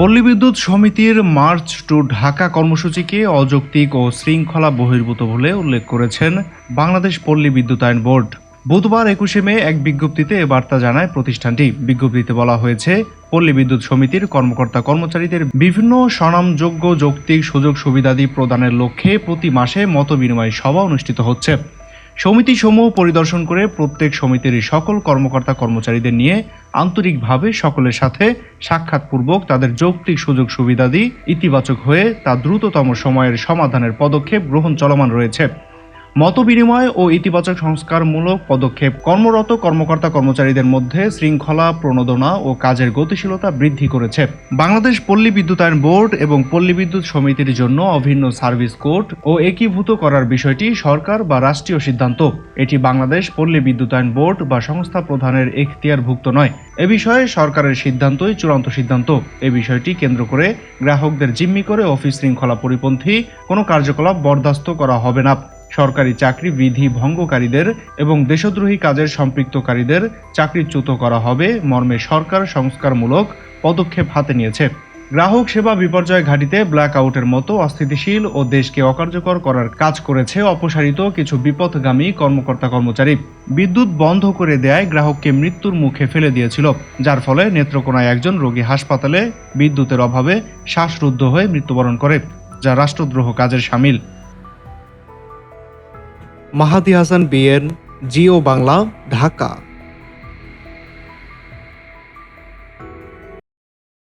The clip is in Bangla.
পল্লী বিদ্যুৎ সমিতির মার্চ টু ঢাকা কর্মসূচিকে অযৌক্তিক ও শৃঙ্খলা বহির্ভূত বলে উল্লেখ করেছেন বাংলাদেশ পল্লী বিদ্যুতায়ন বোর্ড। বুধবার একুশে মে এক বিজ্ঞপ্তিতে এ বার্তা জানায় প্রতিষ্ঠানটি। বিজ্ঞপ্তিতে বলা হয়েছে, পল্লী বিদ্যুৎ সমিতির কর্মকর্তা কর্মচারীদের বিভিন্ন স্বনামযোগ্য যৌক্তিক সুযোগ সুবিধাদি প্রদানের লক্ষ্যে প্রতি মাসে মতবিনিময় সভা অনুষ্ঠিত হচ্ছে। সমিতি সমূহ পরিদর্শন করে প্রত্যেক সমিতির সকল কর্মকর্তা কর্মচারীদের নিয়ে আন্তরিকভাবে সকলের সাথে সাক্ষাৎপূর্বক তাদের যৌক্তিক সুযোগ সুবিধাদি ইতিবাচক হয়ে তা দ্রুততম সময়ের সমাধানের পদক্ষেপ গ্রহণ চলমান রয়েছে। মতবিনিময় ও ইতিবাচক সংস্কারমূলক পদক্ষেপ কর্মরত কর্মকর্তা কর্মচারীদের মধ্যে শৃঙ্খলা প্রণোদনা ও কাজের গতিশীলতা বৃদ্ধি করেছে। বাংলাদেশ পল্লী বিদ্যুতায়ন বোর্ড এবং পল্লী বিদ্যুৎ সমিতির জন্য অভিন্ন সার্ভিস কোড ও একীভূত করার বিষয়টি সরকার বা রাষ্ট্রীয় সিদ্ধান্ত। এটি বাংলাদেশ পল্লী বিদ্যুতায়ন বোর্ড বা সংস্থা প্রধানের এখতিয়ারভুক্ত নয়। এ বিষয়ে সরকারের সিদ্ধান্তই চূড়ান্ত সিদ্ধান্ত। এ বিষয়টি কেন্দ্র করে গ্রাহকদের জিম্মি করে অফিস শৃঙ্খলা পরিপন্থী কোনো কার্যকলাপ বরদাস্ত করা হবে না। সরকারি চাকরি বিধি ভঙ্গকারীদের এবং দেশদ্রোহী কাজের সম্পৃক্তকারীদের চাকরিচ্যুত করা হবে, মর্মে সরকার সংস্কারমূলক পদক্ষেপ হাতে নিয়েছে। গ্রাহক সেবা বিপর্যয় ঘাটিতে ব্ল্যাক আউটের মতো অস্থিতিশীল ও দেশকে অকার্যকর করার কাজ করেছে অপসারিত কিছু বিপথগামী কর্মকর্তা কর্মচারী। বিদ্যুৎ বন্ধ করে দেয় গ্রাহককে মৃত্যুর মুখে ফেলে দিয়েছিল, যার ফলে নেত্রকোনায় একজন রোগী হাসপাতালে বিদ্যুতের অভাবে শ্বাসরুদ্ধ হয়ে মৃত্যুবরণ করে, যা রাষ্ট্রদ্রোহ কাজের সামিল। মাহাদি হাসান বিএন জিও বাংলা ঢাকা।